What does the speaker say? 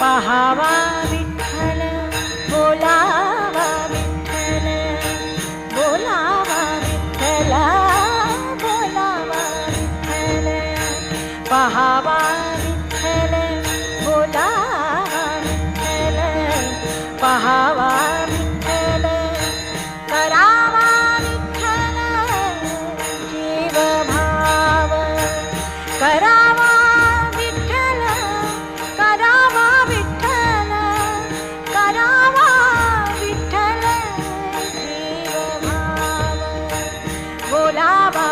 पहावा विठ्ठल बोलावा विठ्ठल बोलावा विठ्ठल बोलावा विठ्ठल पहावा विठ्ठल बोलावा विठ्ठल पहावा विठ्ठल करावा विठ्ठल जीव भाव करा बोलावा